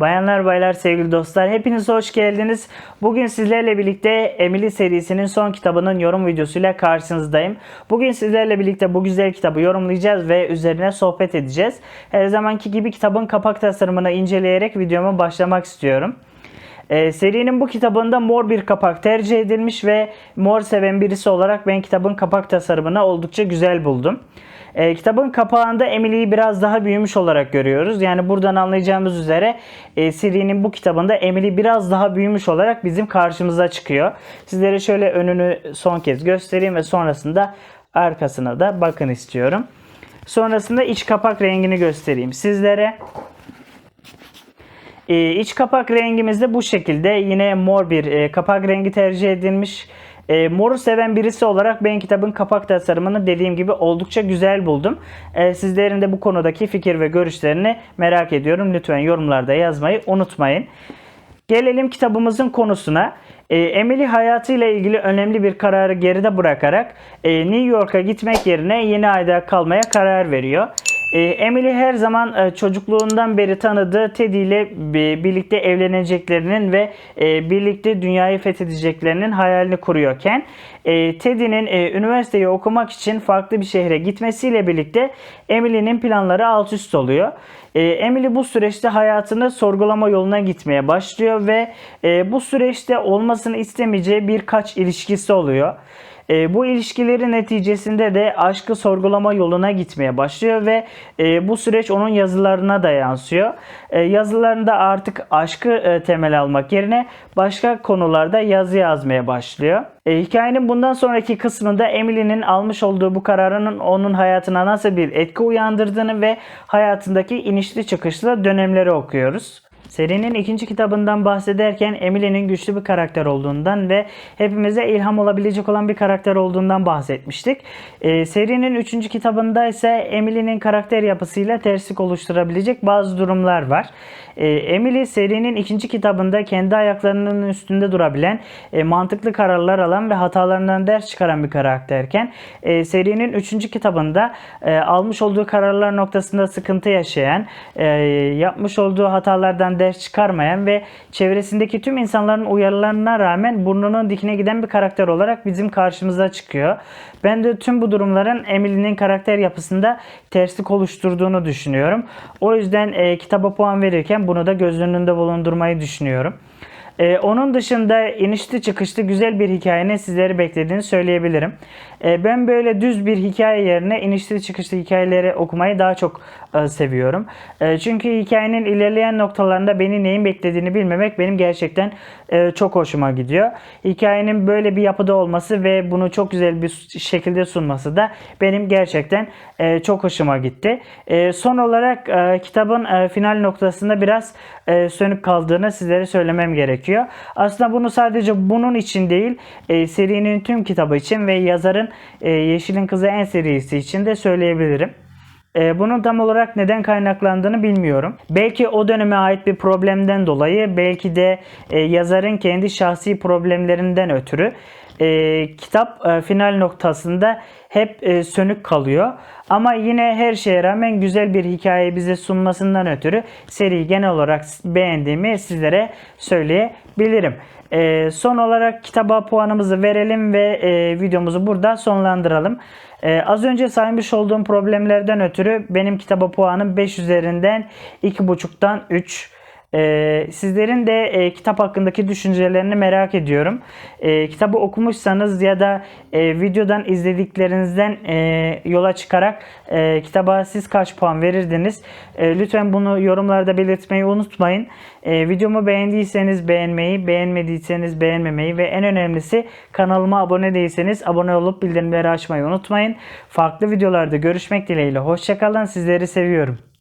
Bayanlar baylar sevgili dostlar hepiniz hoş geldiniz. Bugün sizlerle birlikte Emily serisinin son kitabının yorum videosuyla karşınızdayım. Bugün sizlerle birlikte bu güzel kitabı yorumlayacağız ve üzerine sohbet edeceğiz. Her zamanki gibi kitabın kapak tasarımını inceleyerek videoma başlamak istiyorum. Ee, serinin bu kitabında mor bir kapak tercih edilmiş ve mor seven birisi olarak ben kitabın kapak tasarımını oldukça güzel buldum. Ee, kitabın kapağında Emily'yi biraz daha büyümüş olarak görüyoruz. Yani buradan anlayacağımız üzere e, serinin bu kitabında Emily biraz daha büyümüş olarak bizim karşımıza çıkıyor. Sizlere şöyle önünü son kez göstereyim ve sonrasında arkasına da bakın istiyorum. Sonrasında iç kapak rengini göstereyim sizlere. Ee, iç kapak rengimiz de bu şekilde. Yine mor bir e, kapak rengi tercih edilmiş. E, moru seven birisi olarak ben kitabın kapak tasarımını dediğim gibi oldukça güzel buldum. E, sizlerin de bu konudaki fikir ve görüşlerini merak ediyorum. Lütfen yorumlarda yazmayı unutmayın. Gelelim kitabımızın konusuna. E, Emily hayatıyla ilgili önemli bir kararı geride bırakarak e, New York'a gitmek yerine yeni ayda kalmaya karar veriyor. E, Emily her zaman e, çocukluğundan beri tanıdığı Teddy ile birlikte evleneceklerinin ve e, birlikte dünyayı fethedeceklerinin hayalini kuruyorken e, Teddy'nin üniversiteyi okumak için farklı bir şehre gitmesiyle birlikte Emily'nin planları alt üst oluyor. Emily bu süreçte hayatını sorgulama yoluna gitmeye başlıyor ve bu süreçte olmasını istemeyeceği birkaç ilişkisi oluyor. E, bu ilişkilerin neticesinde de aşkı sorgulama yoluna gitmeye başlıyor ve e, bu süreç onun yazılarına da yansıyor. E, yazılarında artık aşkı e, temel almak yerine başka konularda yazı yazmaya başlıyor. E, hikayenin bundan sonraki kısmında Emily'nin almış olduğu bu kararının onun hayatına nasıl bir etki uyandırdığını ve hayatındaki inişli çıkışlı dönemleri okuyoruz. Serinin ikinci kitabından bahsederken Emily'nin güçlü bir karakter olduğundan ve hepimize ilham olabilecek olan bir karakter olduğundan bahsetmiştik. Ee, serinin üçüncü kitabında ise Emily'nin karakter yapısıyla terslik oluşturabilecek bazı durumlar var. Ee, Emily serinin ikinci kitabında kendi ayaklarının üstünde durabilen, e, mantıklı kararlar alan ve hatalarından ders çıkaran bir karakterken e, serinin üçüncü kitabında e, almış olduğu kararlar noktasında sıkıntı yaşayan, e, yapmış olduğu hatalardan ders çıkarmayan ve çevresindeki tüm insanların uyarılarına rağmen burnunun dikine giden bir karakter olarak bizim karşımıza çıkıyor. Ben de tüm bu durumların Emily'nin karakter yapısında terslik oluşturduğunu düşünüyorum. O yüzden e, kitaba puan verirken bunu da göz önünde bulundurmayı düşünüyorum. Ee, onun dışında inişli çıkışlı güzel bir hikayenin sizleri beklediğini söyleyebilirim. Ee, ben böyle düz bir hikaye yerine inişli çıkışlı hikayeleri okumayı daha çok e, seviyorum. E, çünkü hikayenin ilerleyen noktalarında beni neyin beklediğini bilmemek benim gerçekten e, çok hoşuma gidiyor. Hikayenin böyle bir yapıda olması ve bunu çok güzel bir şekilde sunması da benim gerçekten e, çok hoşuma gitti. E, son olarak e, kitabın e, final noktasında biraz e, sönük kaldığını sizlere söylemem gerekiyor. Aslında bunu sadece bunun için değil, e, serinin tüm kitabı için ve yazarın e, Yeşilin Kızı en serisi için de söyleyebilirim. E, bunun tam olarak neden kaynaklandığını bilmiyorum. Belki o döneme ait bir problemden dolayı, belki de e, yazarın kendi şahsi problemlerinden ötürü e, kitap e, final noktasında hep e, sönük kalıyor. Ama yine her şeye rağmen güzel bir hikaye bize sunmasından ötürü seriyi genel olarak beğendiğimi sizlere söyleyebilirim. E, son olarak kitaba puanımızı verelim ve e, videomuzu burada sonlandıralım. Ee, az önce saymış olduğum problemlerden ötürü benim kitaba puanım 5 üzerinden 2.5'tan 3. Ee, sizlerin de e, kitap hakkındaki düşüncelerini merak ediyorum. E, kitabı okumuşsanız ya da e, videodan izlediklerinizden e, yola çıkarak e, kitaba siz kaç puan verirdiniz? E, lütfen bunu yorumlarda belirtmeyi unutmayın. E, videomu beğendiyseniz beğenmeyi, beğenmediyseniz beğenmemeyi ve en önemlisi kanalıma abone değilseniz abone olup bildirimleri açmayı unutmayın. Farklı videolarda görüşmek dileğiyle. Hoşçakalın. Sizleri seviyorum.